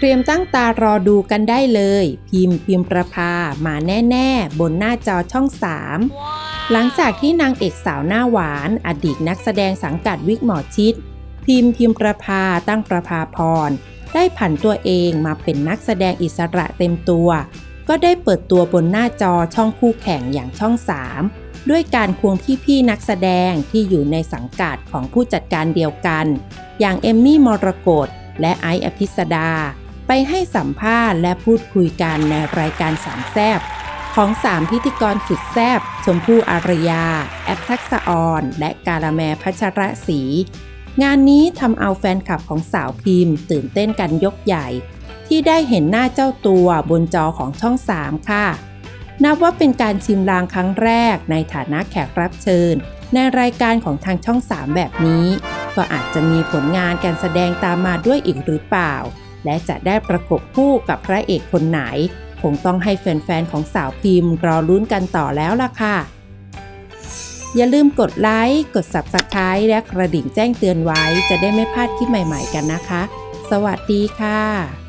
เตรียมตั้งตารอดูกันได้เลย พิมพ์พิมพ์ประภามาแน่ๆ บนหน้าจอช่อง3หลังจากที่นางเอกสาวหน้าหวาน อดีตนักแสดงสังกัดวิกหมอชิด พิมพ์พิมพ์ประภาตั้งประภาพร ได้ผันตัวเองมาเป็นนักแสดงอิสระเต็มตัว ก็ได้เปิดตัวบนหน้าจอช่องคู่แข่งอย่างช่อง 3 ด้วยการควงพี่ๆนักแสดงที่อยู่ในสังกัดของผู้จัดการเดียวกัน อย่างเอมมี่มรกตและไอซ์อภิสดา ไปให้สัมภาษณ์และพูดคุยกันในรายการสามแซบของ3พิธีกรสุดแซบชมพู่อารยา แอปทักษออนและกาลแมพัชรศรีงานนี้ทำเอาแฟนคลับของสาวพิมพ์ ตื่นเต้นกันยกใหญ่ ที่ได้เห็นหน้าเจ้าตัวบนจอของช่อง 3 ค่ะ นับว่าเป็นการชิมลางครั้งแรกในฐานะแขกรับเชิญ ในรายการของทางช่อง 3 แบบนี้ ก็อาจจะมีผลงานการแสดงตามมาด้วยอีกหรือเปล่า และจะได้ประกบคู่กับพระเอกคนไหน คงต้องให้แฟนๆของสาวพิมพ์รอลุ้นกันต่อแล้วล่ะค่ะ อย่าลืมกดไลค์ กด Subscribe และกระดิ่งแจ้งเตือนไว้ จะได้ไม่พลาดคลิปใหม่ๆกันนะคะ สวัสดีค่ะ